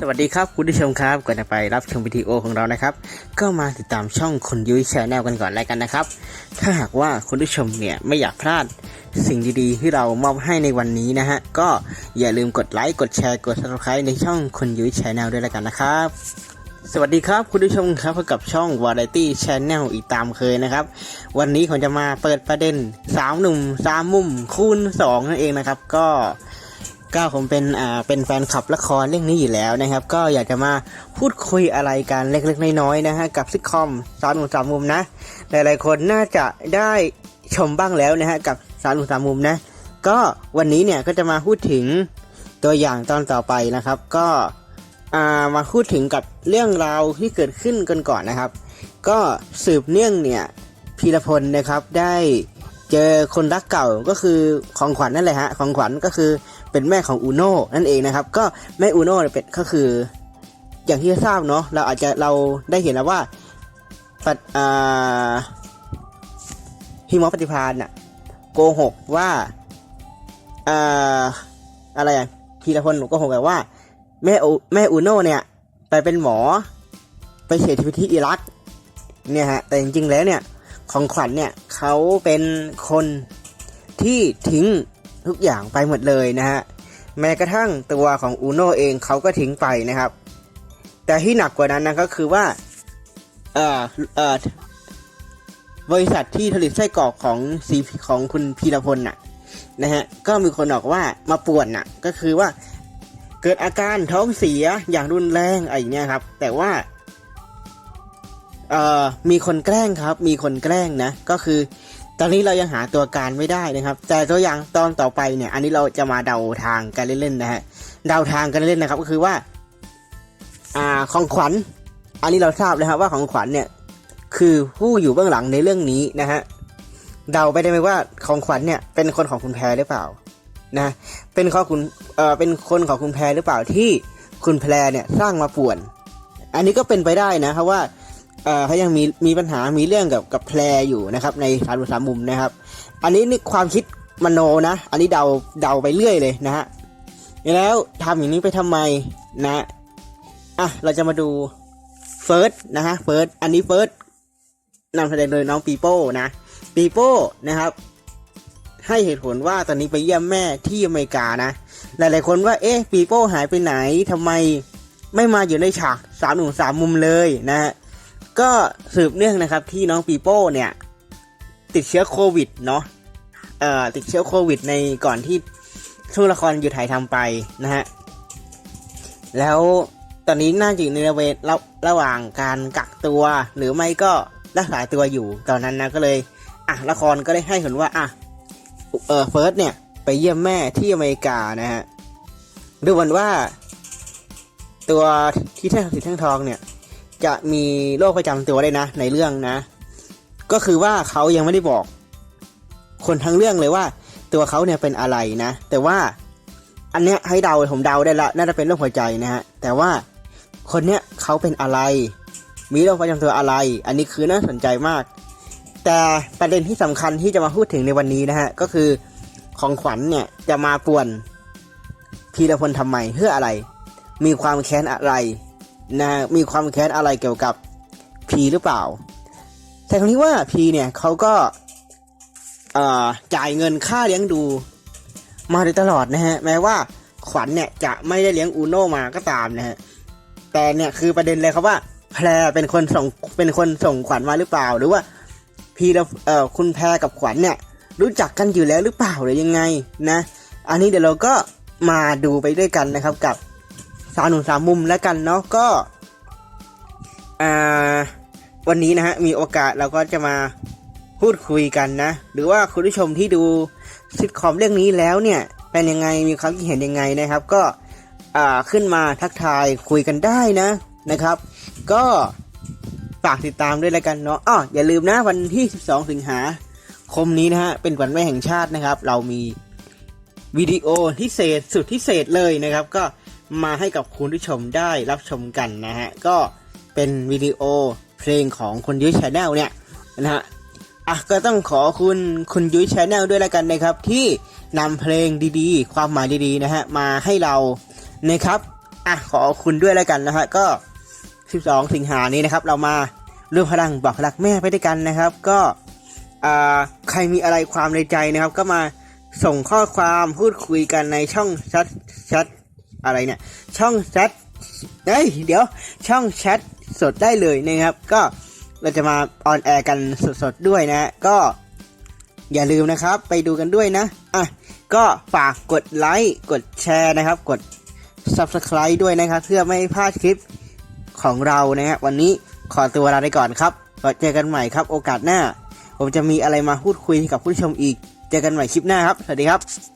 สวัสดีครับคุณผู้ชมครับก่อนจะไปรับชมวิดีโอของเรานะครับ ก็มาติดตามช่องคนยุ้ยแชนแนลกันก่อนแล้วกันนะครับ ถ้าหากว่าคุณผู้ชมเนี่ยไม่อยากพลาดสิ่งดีๆ ที่เรามอบให้ในวันนี้นะฮะก็อย่าลืมกดไลค์กดแชร์กด subscribe ในช่องคนยุ้ยแชนแนลด้วยแล้วกันนะครับสวัสดีครับคุณผู้ชมครับพบกับช่อง Variety Channel อีกตามเคยนะครับ วันนี้ผมจะมาเปิดประเด็นสามหนุ่มสามมุมคูณสองนั่นเองนะครับ ก็ ก็ผมเป็นอ่าเป็นแฟนคลับละครเรื่องนี้อยู่แล้วนะครับ ก็อยากจะมาพูดคุยอะไรกันเล็กๆน้อยๆนะฮะกับซิทคอมสามหนุ่มสามมุมนะหลายๆคนน่าจะได้ชมบ้างแล้วนะฮะกับสามหนุ่มสามมุมนะก็วันนี้เนี่ยก็จะมาพูดถึงตัวอย่างตอนต่อไปนะครับ ก็อ่ามาพูดถึงกับเรื่องราวที่เกิดขึ้นกันก่อนนะครับ ก็สืบเนื่องเนี่ยพีรพลนะครับได้เจอคนรักเก่าก็คือของขวัญนั่นแหละฮะของขวัญก็คือ เป็นแม่ของอูโน่นั่นเองนะครับก็แม่อูโน่เนี่ยเป็นก็คือ อย่างที่ทราบเนาะเราอาจจะเราได้เห็นแล้วว่าปัดอ่าฮิมอปฏิพานน่ะโกหกว่าอ่าอะไรอะพีรพลโกหกแบบว่า แม่อูแม่อูโน่เนี่ย ไปเป็นหมอไปเสียชีวิตที่อิรักเนี่ยฮะแต่จริงๆแล้วเนี่ยของขวัญเนี่ยเขาเป็นคนที่ทิ้ง ทุกอย่างไปหมดเลยนะฮะแม้กระทั่งตัวของอูโนเองเขาก็ทิ้งไปนะครับ แต่ที่หนักกว่านั้นนะก็คือว่าเอ่อเอ่อบริษัทที่ผลิตไส้กรอกของซีของคุณพีรพลน่ะนะฮะก็มีคนบอกว่ามาป่วนน่ะ ก็คือว่าเกิดอาการท้องเสียอย่างรุนแรงอะไรอย่างเงี้ยครับ แต่ว่าเอ่อมีคนแกล้งครับ มีคนแกล้งนะ ก็คือ ตอนนี้เรายังหาตัวการไม่ได้นะครับ แต่ตัวอย่างตอนต่อไปเนี่ย อันนี้เราจะมาเดาทางกันเล่นๆนะฮะ เดาทางกันเล่นๆนะครับ ก็คือว่า อ่า ของขวัญ อันนี้เราทราบเลยครับว่าของขวัญเนี่ย คือผู้อยู่เบื้องหลังในเรื่องนี้นะฮะ เดาไปได้ไหมว่าของขวัญเนี่ย เป็นคนของคุณแพรหรือเปล่า นะ เป็นข้อคุณ เอ่อ เป็นคนของคุณแพรหรือเปล่าที่คุณแพรเนี่ยสร้างมาป่วน อันนี้ก็เป็นไปได้นะเพราะว่า เอ่อเขายังมีมีปัญหามีเรื่องกับกับแพรอยู่นะครับ ในสามสามมุมนะครับ อันนี้นี่ความคิดมโนนะ อันนี้เดาเดาไปเรื่อยเลยนะฮะแล้วทำอย่างนี้ไปทำไมนะอะเราจะมาดูเฟิร์สนะฮะเฟิร์สอันนี้เฟิร์สนำแสดงโดยน้องปีโป้นะปีโป้นะครับ ให้เหตุผลว่าตอนนี้ไปเยี่ยมแม่ที่อเมริกานะ หลายๆคนว่าเอ๊ะปีโป้หายไปไหนทำไมไม่มาอยู่ในฉากสามหนุ่มสามมุมเลยนะฮะ ก็สืบเนื่องนะครับที่น้องปีโป้เนี่ย ติดเชื้อโควิดเนาะเอ่อติดเชื้อโควิดในก่อนที่ช่วงละครอยู่ถ่ายทำไปนะฮะแล้วตอนนี้น่าจะอยู่ในระเวณระระหว่างการกักตัว หรือไม่ก็รักษาตัวอยู่ตอนนั้นนะก็เลยอะละครก็ได้ให้เห็นว่าอะเออเฟิร์สเนี่ยไปเยี่ยมแม่ที่อเมริกานะฮะดูเหมือนว่า ตัวที่แท่งสิทธิ์แท่งทองเนี่ย จะมีโรคประจำตัวได้นะ ในเรื่องนะ ก็คือว่าเขายังไม่ได้บอก คนทั้งเรื่องเลยว่า ตัวเขาเนี่ยเป็นอะไรนะ แต่ว่าอันเนี้ยให้เดาผมเดาได้ละน่าจะเป็นโรคหัวใจนะฮะแต่ว่าคนเนี้ยเขาเป็นอะไร มีโรคประจำตัวอะไร อันนี้คือน่าสนใจมาก แต่ประเด็นที่สำคัญที่จะมาพูดถึงในวันนี้นะฮะก็คือของขวัญเนี่ยจะมาป่วนพีรพลทำไมเพื่ออะไร มีความแค้นอะไร นะมีความแค้นอะไรเกี่ยวกับพีหรือเปล่า แต่ครั้งนี้ว่าพีเนี่ยเขาก็จ่ายเงินค่าเลี้ยงดู มาโดยตลอดนะฮะ แม้ว่าขวัญเนี่ยจะไม่ได้เลี้ยงอูโนมาก็ตามนะฮะ แต่เนี่ยคือประเด็นเลยครับว่า แพรเป็นคนส่งเป็นคนส่งขวัญมาหรือเปล่า หรือว่าพีรเอ่อคุณแพรกับขวัญเนี่ย รู้จักกันอยู่แล้วหรือเปล่าหรือยังไงนะ อันนี้เดี๋ยวเราก็มาดูไปด้วยกันนะครับกับ สาวหนุ่มสามมุมแล้วกันเนาะก็วันนี้นะฮะมีโอกาสเราก็จะมาพูดคุยกันนะ หรือว่าคุณผู้ชมที่ดูซิทคอมเรื่องนี้แล้วเนี่ยเป็นยังไงมีความคิดเห็นยังไงนะครับ ก็ขึ้นมาทักทายคุยกันได้นะนะครับ ก็ฝากติดตามด้วยแล้วกันเนาะอ้ออย่าลืมนะวันที่ 12 สิงหาคมนี้นะฮะเป็นวันแม่แห่งชาตินะครับ เรามีวิดีโอพิเศษสุดพิเศษเลยนะครับ ก็ มาให้กับคุณผู้ชมได้รับชมกันนะฮะ ก็เป็นวิดีโอเพลงของคนยุ้ยชาแนลเนี่ยนะฮะอะก็ต้องขอคุณคุณยุ้ยชาแนลด้วยล้วกันนะครับ ที่นำเพลงดีๆ ความหมายดีๆนะฮะมาให้เรานะครับอะขอคุณด้วยล้วกันนะฮะก็ 12 สิงหานี้นะครับ เรามาร่วมพลังบอกรักแม่ไปด้วยกันนะครับ ก็อ่าใครมีอะไรความในใจนะครับ ก็มาส่งข้อความพูดคุยกันในช่องชทแชท อะไรเนี่ย ช่องแชทเฮ้ยเดี๋ยวช่องแชทสดได้เลยนะครับ ก็เราจะมาออนแอร์กันสดๆด้วยนะ ก็อย่าลืมนะครับ ไปดูกันด้วยนะอะก็ฝากกดไลค์กดแชร์นะครับ กด Subscribe ด้วยนะครับ เพื่อไม่พลาดคลิปของเรานะฮะวันนี้ขอตัวลาไปก่อนครับเจอกันใหม่ครับ โอกาสหน้า ผมจะมีอะไรมาพูดคุยกับผู้ชมอีก เจอกันใหม่คลิปหน้าครับ สวัสดีครับ